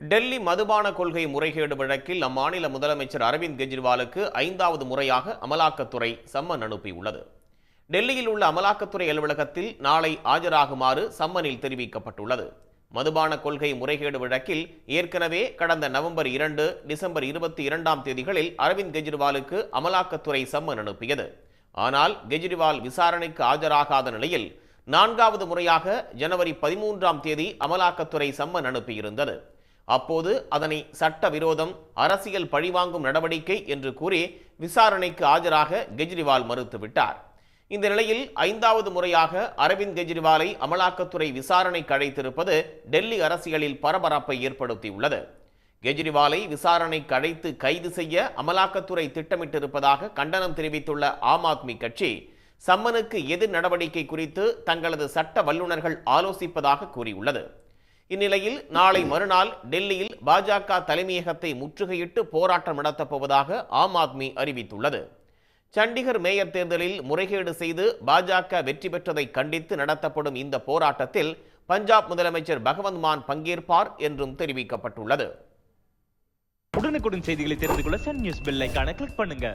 டெல்லி மதுபான கொள்கை முறைகேடு வழக்கில் அம்மாநில முதலமைச்சர் அரவிந்த் கெஜ்ரிவாலுக்கு ஐந்தாவது முறையாக அமலாக்கத்துறை சம்மன் அனுப்பியுள்ளது. டெல்லியில் உள்ள அமலாக்கத்துறை அலுவலகத்தில் நாளை ஆஜராகுமாறு சம்மனில் தெரிவிக்கப்பட்டுள்ளது. மதுபான கொள்கை முறைகேடு வழக்கில் ஏற்கனவே கடந்த நவம்பர் இரண்டு டிசம்பர் இருபத்தி இரண்டாம் தேதிகளில் அரவிந்த் கெஜ்ரிவாலுக்கு அமலாக்கத்துறை சம்மன் அனுப்பியது. ஆனால் கெஜ்ரிவால் விசாரணைக்கு ஆஜராகாத நிலையில் நான்காவது முறையாக ஜனவரி பதிமூன்றாம் தேதி அமலாக்கத்துறை சம்மன் அனுப்பியிருந்தது. அப்போது அதனை சட்ட விரோதம் அரசியல் பழிவாங்கும் நடவடிக்கை என்று கூறி விசாரணைக்கு ஆஜராக கெஜ்ரிவால் மறுத்துவிட்டார். இந்த நிலையில் ஐந்தாவது முறையாக அரவிந்த் கெஜ்ரிவாலை அமலாக்கத்துறை விசாரணைக்கு அழைத்திருப்பது டெல்லி அரசியலில் பரபரப்பை ஏற்படுத்தியுள்ளது. கெஜ்ரிவாலை விசாரணைக்கு அழைத்து கைது செய்ய அமலாக்கத்துறை திட்டமிட்டிருப்பதாக கண்டனம் தெரிவித்துள்ள ஆம் ஆத்மி கட்சி சம்மனுக்கு எதிர் நடவடிக்கை குறித்து தங்களது சட்ட வல்லுநர்கள் ஆலோசிப்பதாக கூறியுள்ளது. இந்நிலையில் நாளை மறுநாள் டெல்லியில் பாஜக தலைமையகத்தை முற்றுகையிட்டு போராட்டம் நடத்தப்போவதாக ஆம் ஆத்மி அறிவித்துள்ளது. சண்டிகர் மேயர் தேர்தலில் முறைகேடு செய்து பாஜக வெற்றி பெற்றதை கண்டித்து நடத்தப்படும் இந்த போராட்டத்தில் பஞ்சாப் முதலமைச்சர் பகவந்த் மான் பங்கேற்பார் என்றும் தெரிவிக்கப்பட்டுள்ளது. உடனுக்குடன் செய்திகளை தெரிந்து கொள்ள சன் நியூஸ் பெல் கிளிக் பண்ணுங்க.